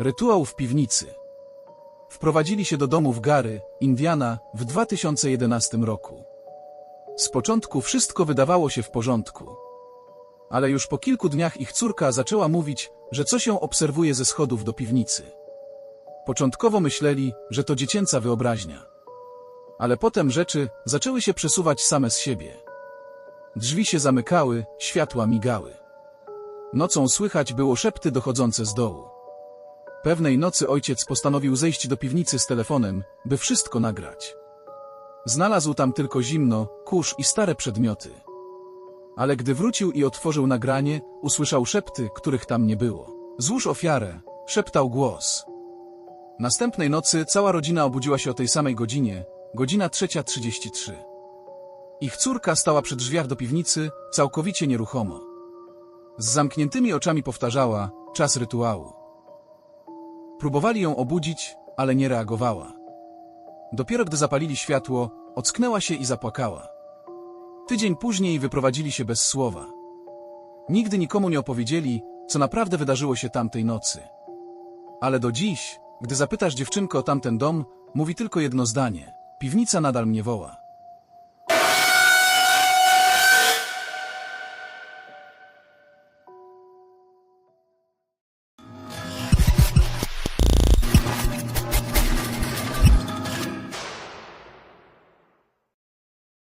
Rytuał w piwnicy. Wprowadzili się do domu w Gary, Indiana, w 2011 roku. Z początku wszystko wydawało się w porządku. Ale już po kilku dniach ich córka zaczęła mówić, że coś ją obserwuje ze schodów do piwnicy. Początkowo myśleli, że to dziecięca wyobraźnia. Ale potem rzeczy zaczęły się przesuwać same z siebie. Drzwi się zamykały, światła migały. Nocą słychać było szepty dochodzące z dołu. Pewnej nocy ojciec postanowił zejść do piwnicy z telefonem, by wszystko nagrać. Znalazł tam tylko zimno, kurz i stare przedmioty. Ale gdy wrócił i otworzył nagranie, usłyszał szepty, których tam nie było. Złóż ofiarę, szeptał głos. Następnej nocy cała rodzina obudziła się o tej samej godzinie, godzina 3.33. Ich córka stała przy drzwiach do piwnicy, całkowicie nieruchomo. Z zamkniętymi oczami powtarzała, czas rytuału. Próbowali ją obudzić, ale nie reagowała. Dopiero gdy zapalili światło, ocknęła się i zapłakała. Tydzień później wyprowadzili się bez słowa. Nigdy nikomu nie opowiedzieli, co naprawdę wydarzyło się tamtej nocy. Ale do dziś, gdy zapytasz dziewczynkę o tamten dom, mówi tylko jedno zdanie. Piwnica nadal mnie woła.